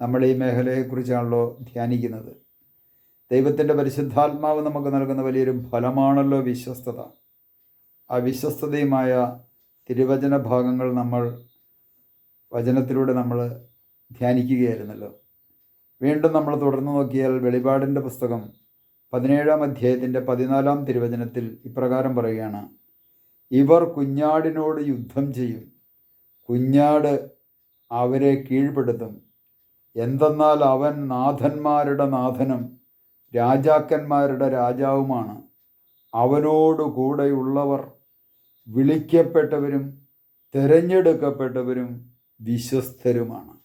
നമ്മൾ ഈ മേഖലയെക്കുറിച്ചാണല്ലോ ധ്യാനിക്കുന്നത്. ദൈവത്തിന്റെ പരിശുദ്ധാത്മാവ് നമുക്ക് നൽകുന്ന വലിയൊരു ഫലമാണല്ലോ വിശ്വസ്തത. ആ വിശ്വസ്തതയുമായ തിരുവചന ഭാഗങ്ങൾ നമ്മൾ വചനത്തിലൂടെ നമ്മൾ ധ്യാനിക്കുകയായിരുന്നല്ലോ. വീണ്ടും നമ്മൾ തുടർന്ന് നോക്കിയാൽ വെളിപാടിന്റെ പുസ്തകം പതിനേഴാം അധ്യായത്തിന്റെ പതിനാലാം തിരുവചനത്തിൽ ഇപ്രകാരം പറയുകയാണ്. ഇവർ കുഞ്ഞാടിനോട് യുദ്ധം ചെയ്യും. കുഞ്ഞാട് അവരെ കീഴ്പ്പെടുത്തും. എന്തെന്നാൽ അവൻ നാഥന്മാരുടെ നാഥനും രാജാക്കന്മാരുടെ രാജാവുമാണ്. അവനോടു കൂടെയുള്ളവർ വിളിക്കപ്പെട്ടവരും തിരഞ്ഞെടുക്കപ്പെട്ടവരും വിശ്വസ്തരുമാണ്.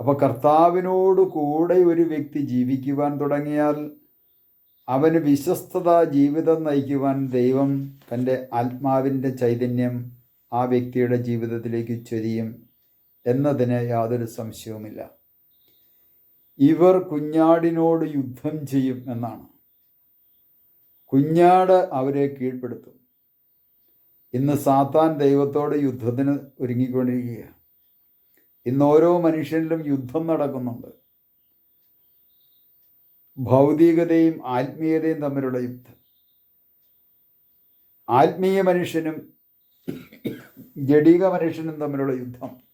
അപ്പോൾ കർത്താവിനോട് കൂടെ ഒരു വ്യക്തി ജീവിക്കുവാൻ തുടങ്ങിയാൽ അവന് വിശ്വസ്തത ജീവിതം നയിക്കുവാൻ ദൈവം തന്റെ ആത്മാവിന്റെ ചൈതന്യം ആ വ്യക്തിയുടെ ജീവിതത്തിലേക്ക് ചൊരിയും. എന്നതിന് യാതൊരു സംശയവുമില്ല. ഇവർ കുഞ്ഞാടിനോട് യുദ്ധം ചെയ്യും എന്നാണ്. കുഞ്ഞാട് അവരെ കീഴ്പ്പെടുത്തും. ഇന്ന് സാത്താൻ ദൈവത്തോട് യുദ്ധത്തിന് ഒരുങ്ങിക്കൊണ്ടിരിക്കുകയാണ്. ഇന്ന് ഓരോ മനുഷ്യനിലും യുദ്ധം നടക്കുന്നുണ്ട്. ഭൗതികതയും ആത്മീയതയും തമ്മിലുള്ള യുദ്ധം. ആത്മീയ മനുഷ്യനും ജഡിക മനുഷ്യനും തമ്മിലുള്ള യുദ്ധം.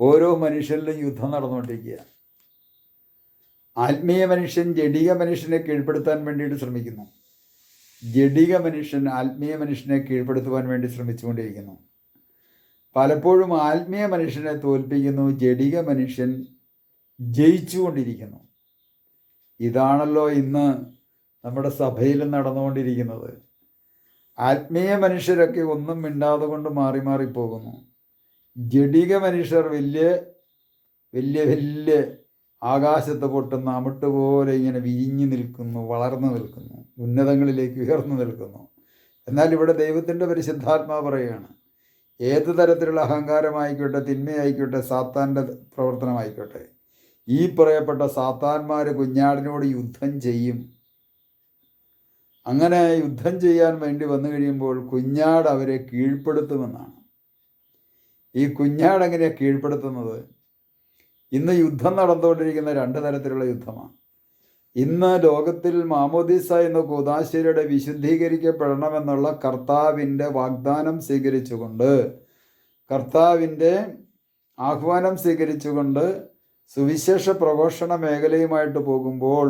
ഓരോ മനുഷ്യനിലും യുദ്ധം നടന്നുകൊണ്ടിരിക്കുക. ആത്മീയ മനുഷ്യൻ ജഡിക മനുഷ്യനെ കീഴ്പ്പെടുത്താൻ വേണ്ടിയിട്ട് ശ്രമിക്കുന്നു. ജഡിക മനുഷ്യൻ ആത്മീയ മനുഷ്യനെ കീഴ്പ്പെടുത്തുവാൻ വേണ്ടി ശ്രമിച്ചുകൊണ്ടിരിക്കുന്നു. പലപ്പോഴും ആത്മീയ മനുഷ്യനെ തോൽപ്പിക്കുന്നു ജഡിക മനുഷ്യൻ ജയിച്ചുകൊണ്ടിരിക്കുന്നു. ഇതാണല്ലോ ഇന്ന് നമ്മുടെ സഭയിൽ നടന്നുകൊണ്ടിരിക്കുന്നത്. ആത്മീയ മനുഷ്യരൊക്കെ ഒന്നും മിണ്ടാതെ കൊണ്ട് മാറി മാറി പോകുന്നു. ജഡിക മനുഷ്യർ വലിയ വലിയ വലിയ ആകാശത്ത് പൊട്ടുന്ന അമിട്ട് പോലെ ഇങ്ങനെ വിരിഞ്ഞു നിൽക്കുന്നു വളർന്നു നിൽക്കുന്നു ഉന്നതങ്ങളിലേക്ക് ഉയർന്നു നിൽക്കുന്നു. എന്നാൽ ഇവിടെ ദൈവത്തിന്റെ പരിശുദ്ധാത്മാവ് പറയുകയാണ് ഏത് തരത്തിലുള്ള അഹങ്കാരമായിക്കോട്ടെ തിന്മയായിക്കോട്ടെ സാത്താന്റെ പ്രവർത്തനമായിക്കോട്ടെ ഈ പറയപ്പെട്ട സാത്താന്മാർ കുഞ്ഞാടിനോട് യുദ്ധം ചെയ്യും. അങ്ങനെ യുദ്ധം ചെയ്യാൻ വേണ്ടി വന്നു കഴിയുമ്പോൾ കുഞ്ഞാട് അവരെ കീഴ്പ്പെടുത്തുമെന്നാണ്. ഈ കുഞ്ഞാടെങ്ങനെയാണ് കീഴ്പ്പെടുത്തുന്നത്? ഇന്ന് യുദ്ധം നടന്നുകൊണ്ടിരിക്കുന്ന രണ്ട് തരത്തിലുള്ള യുദ്ധമാണ്. ഇന്ന് ലോകത്തിൽ മാമോദീസ എന്ന കൂതാശ്ശേരിയുടെ വിശുദ്ധീകരിക്കപ്പെടണമെന്നുള്ള കർത്താവിന്റെ വാഗ്ദാനം സ്വീകരിച്ചുകൊണ്ട് കർത്താവിന്റെ ആഹ്വാനം സ്വീകരിച്ചുകൊണ്ട് സുവിശേഷ പ്രഘോഷണ മേഖലയുമായിട്ട് പോകുമ്പോൾ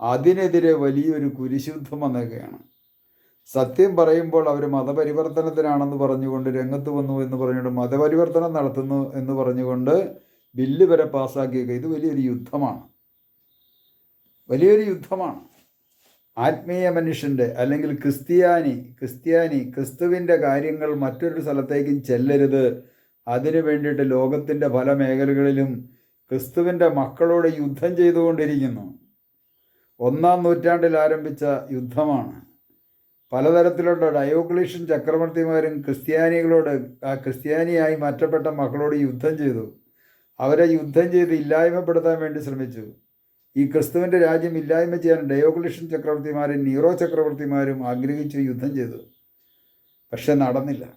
അതിനെതിരെ വലിയൊരു കുരിശുദ്ധം വന്നേക്കുകയാണ്. സത്യം പറയുമ്പോൾ അവർ മതപരിവർത്തനത്തിനാണെന്ന് പറഞ്ഞുകൊണ്ട് രംഗത്ത് വന്നു എന്ന് പറഞ്ഞുകൊണ്ട് മതപരിവർത്തനം നടത്തുന്നു എന്ന് പറഞ്ഞുകൊണ്ട് ബില്ല് വരെ പാസ്സാക്കിയേക്കുക ഇത് വലിയൊരു യുദ്ധമാണ്. വലിയൊരു യുദ്ധമാണ്. ആത്മീയ മനുഷ്യന്റെ അല്ലെങ്കിൽ ക്രിസ്ത്യാനി ക്രിസ്ത്യാനി ക്രിസ്തുവിന്റെ കാര്യങ്ങൾ മറ്റൊരു സ്ഥലത്തേക്കും ചെല്ലരുത്. അതിനു വേണ്ടിയിട്ട് ലോകത്തിന്റെ പല മേഖലകളിലും ക്രിസ്തുവിന്റെ മക്കളോട് യുദ്ധം ചെയ്തുകൊണ്ടിരിക്കുന്നു. ഒന്നാം നൂറ്റാണ്ടിൽ ആരംഭിച്ച യുദ്ധമാണ്. പലതരത്തിലുള്ള ഡയോക്ലീഷ്യൻ ചക്രവർത്തിമാരും ക്രിസ്ത്യാനികളോട് ആ ക്രിസ്ത്യാനിയായി മാറ്റപ്പെട്ട മക്കളോട് യുദ്ധം ചെയ്തു. അവരെ യുദ്ധം ചെയ്ത് ഇല്ലായ്മപ്പെടുത്താൻ വേണ്ടി ശ്രമിച്ചു. ഈ ക്രിസ്തുവിന്റെ രാജ്യം ഇല്ലായ്മ ചെയ്യാൻ ഡയോക്ലീഷൻ ചക്രവർത്തിമാരും നീറോ ചക്രവർത്തിമാരും ആഗ്രഹിച്ച് യുദ്ധം ചെയ്തു. പക്ഷെ നടന്നില്ല.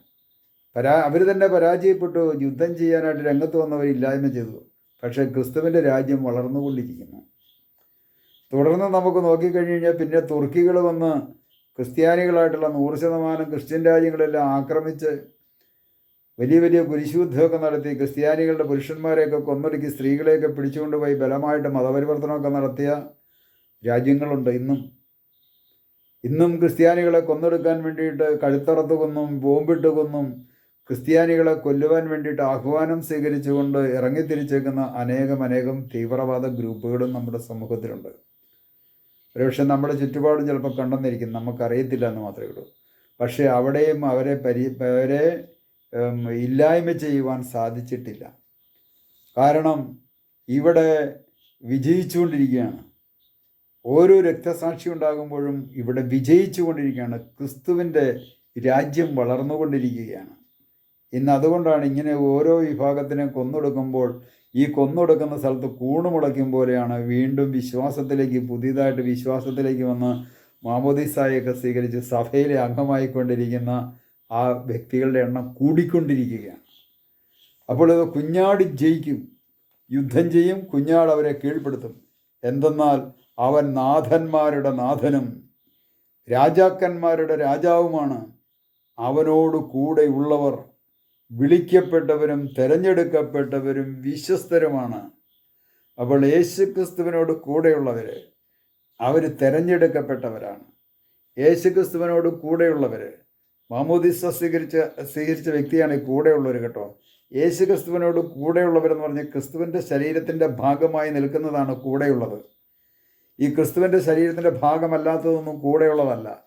പരാ അവർ തന്നെ പരാജയപ്പെട്ടു. യുദ്ധം ചെയ്യാനായിട്ട് രംഗത്ത് വന്നവർ ഇല്ലായ്മ ചെയ്തു. പക്ഷേ ക്രിസ്തുവിന്റെ രാജ്യം വളർന്നുകൊണ്ടിരിക്കുന്നു. തുടർന്ന് നമുക്ക് നോക്കിക്കഴിഞ്ഞ് കഴിഞ്ഞാൽ പിന്നെ തുർക്കികൾ വന്ന് ക്രിസ്ത്യാനികളായിട്ടുള്ള നൂറ് ശതമാനം ക്രിസ്ത്യൻ രാജ്യങ്ങളെല്ലാം ആക്രമിച്ച് വലിയ വലിയ കുരിശുദ്ധമൊക്കെ നടത്തി ക്രിസ്ത്യാനികളുടെ പുരുഷന്മാരെയൊക്കെ കൊന്നൊടുക്കി സ്ത്രീകളെയൊക്കെ പിടിച്ചുകൊണ്ടുപോയി ബലമായിട്ട് മതപരിവർത്തനമൊക്കെ നടത്തിയ രാജ്യങ്ങളുണ്ട് ഇന്നും. ഇന്നും ക്രിസ്ത്യാനികളെ കൊന്നെടുക്കാൻ വേണ്ടിയിട്ട് കഴുത്തറത്ത് കൊന്നും ബോംബിട്ട് കൊന്നും ക്രിസ്ത്യാനികളെ കൊല്ലുവാൻ വേണ്ടിയിട്ട് ആഹ്വാനം സ്വീകരിച്ചുകൊണ്ട് ഇറങ്ങിത്തിരിച്ചേക്കുന്ന അനേകം അനേകം തീവ്രവാദ ഗ്രൂപ്പുകളും നമ്മുടെ സമൂഹത്തിലുണ്ട്. ഒരുപക്ഷെ നമ്മുടെ ചുറ്റുപാടും ചിലപ്പോൾ കണ്ടെന്നിരിക്കും നമുക്കറിയത്തില്ല എന്ന് മാത്രമേ ഉള്ളൂ. പക്ഷേ അവിടെയും അവരെ പരി അവരെ ഇല്ലായ്മ ചെയ്യുവാൻ സാധിച്ചിട്ടില്ല. കാരണം ഇവിടെ വിജയിച്ചുകൊണ്ടിരിക്കുകയാണ്. ഓരോ രക്തസാക്ഷി ഉണ്ടാകുമ്പോഴും ഇവിടെ വിജയിച്ചു കൊണ്ടിരിക്കുകയാണ് ക്രിസ്തുവിന്റെ രാജ്യം വളർന്നുകൊണ്ടിരിക്കുകയാണ്. ഇന്ന് അതുകൊണ്ടാണ് ഇങ്ങനെ ഓരോ വിഭാഗത്തിനെ കൊന്നൊടുക്കുമ്പോൾ ഈ കൊന്നൊടുക്കുന്ന സ്ഥലത്ത് കൂണുമുളയ്ക്കും പോലെയാണ് വീണ്ടും വിശ്വാസത്തിലേക്ക് പുതിയതായിട്ട് വിശ്വാസത്തിലേക്ക് വന്ന് മാമോദിസായൊക്കെ സ്വീകരിച്ച് സഭയിലെ അംഗമായിക്കൊണ്ടിരിക്കുന്ന ആ വ്യക്തികളുടെ എണ്ണം കൂടിക്കൊണ്ടിരിക്കുകയാണ്. അപ്പോൾ ഇത് കുഞ്ഞാട് ജയിക്കും യുദ്ധം ചെയ്യും കുഞ്ഞാട് അവരെ കീഴ്പ്പെടുത്തും. എന്തെന്നാൽ അവൻ നാഥന്മാരുടെ നാഥനും രാജാക്കന്മാരുടെ രാജാവുമാണ്. അവനോട് കൂടെയുള്ളവർ വിളിക്കപ്പെട്ടവരും തിരഞ്ഞെടുക്കപ്പെട്ടവരും വിശ്വസ്തരുമാണ്. അപ്പോൾ യേശുക്രിസ്തുവിനോട് കൂടെയുള്ളവർ അവർ തിരഞ്ഞെടുക്കപ്പെട്ടവരാണ്. യേശുക്രിസ്തുവിനോട് കൂടെയുള്ളവർ മാമോദിസ സ്വീകരിച്ച സ്വീകരിച്ച വ്യക്തിയാണ് ഈ കൂടെയുള്ളവർ കേട്ടോ. യേശുക്രിസ്തുവിനോട് കൂടെയുള്ളവരെന്ന് പറഞ്ഞ് ക്രിസ്തുവിന്റെ ശരീരത്തിന്റെ ഭാഗമായി നിൽക്കുന്നതാണ് കൂടെയുള്ളത്. ഈ ക്രിസ്തുവിന്റെ ശരീരത്തിന്റെ ഭാഗമല്ലാത്തതൊന്നും കൂടെയുള്ളതല്ല.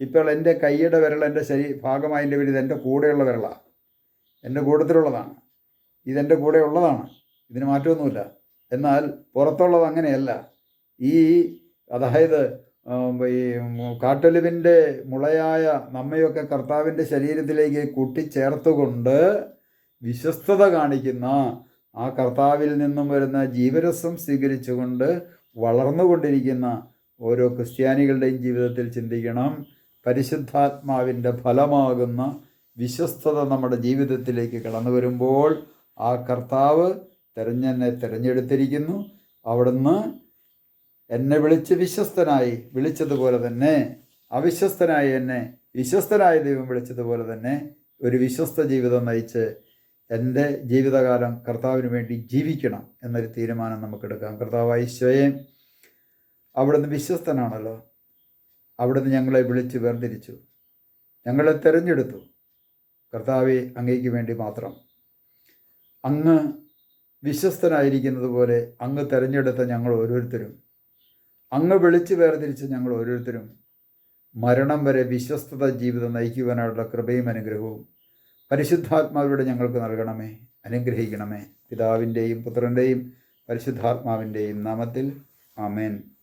ഇപ്പോൾ എന്റെ കൈയുടെ വിരൽ എന്റെ ശരീ ഭാഗമായി എന്റെ എന്റെ കൂടെയുള്ള വിരളാണ് എന്റെ കൂട്ടത്തിലുള്ളതാണ് ഇതെന്റെ കൂടെ ഉള്ളതാണ്. ഇതിന് മാറ്റമൊന്നുമില്ല. എന്നാൽ പുറത്തുള്ളത് അങ്ങനെയല്ല. ഈ അതായത് ഈ കാട്ടൊലിവിന്റെ മുളയായ നമ്മയൊക്കെ കർത്താവിന്റെ ശരീരത്തിലേക്ക് കൂട്ടിച്ചേർത്തുകൊണ്ട് വിശ്വസ്തത കാണിക്കുന്ന ആ കർത്താവിൽ നിന്നും വരുന്ന ജീവരസം സ്വീകരിച്ചുകൊണ്ട് വളർന്നുകൊണ്ടിരിക്കുന്ന ഓരോ ക്രിസ്ത്യാനികളുടെയും ജീവിതത്തിൽ ചിന്തിക്കണം. പരിശുദ്ധാത്മാവിന്റെ ഫലമാകുന്ന വിശ്വസ്തത നമ്മുടെ ജീവിതത്തിലേക്ക് കടന്നു വരുമ്പോൾ ആ കർത്താവ് തെരഞ്ഞെന്നെ തിരഞ്ഞെടുത്തിരിക്കുന്നു. അവിടുന്ന് എന്നെ വിളിച്ച് വിശ്വസ്തനായി വിളിച്ചതുപോലെ തന്നെ അവിശ്വസ്തനായി എന്നെ വിശ്വസ്തനായ ദൈവം വിളിച്ചതുപോലെ തന്നെ ഒരു വിശ്വസ്ത ജീവിതം നയിച്ച് എന്റെ ജീവിതകാലം കർത്താവിന് വേണ്ടി ജീവിക്കണം എന്നൊരു തീരുമാനം നമുക്കെടുക്കാം. കർത്താവ് സ്വയം അവിടുന്ന് വിശ്വസ്തനാണല്ലോ. അവിടുന്ന് ഞങ്ങളെ വിളിച്ച് വേർതിരിച്ചു. ഞങ്ങളെ തിരഞ്ഞെടുത്തു. കർത്താവെ അങ്ങേക്ക് വേണ്ടി മാത്രം. അങ്ങ് വിശ്വസ്തനായിരിക്കുന്നത് പോലെ അങ്ങ് തിരഞ്ഞെടുത്ത ഞങ്ങൾ ഓരോരുത്തരും അങ്ങ് വിളിച്ച് വേർതിരിച്ച ഞങ്ങൾ ഓരോരുത്തരും മരണം വരെ വിശ്വസ്തത ജീവിതം നയിക്കുവാനുള്ള കൃപയും അനുഗ്രഹവും പരിശുദ്ധാത്മാവിലൂടെ ഞങ്ങൾക്ക് നൽകണമേ അനുഗ്രഹിക്കണമേ. പിതാവിന്റെയും പുത്രന്റെയും പരിശുദ്ധാത്മാവിന്റെയും നാമത്തിൽ ആമേൻ.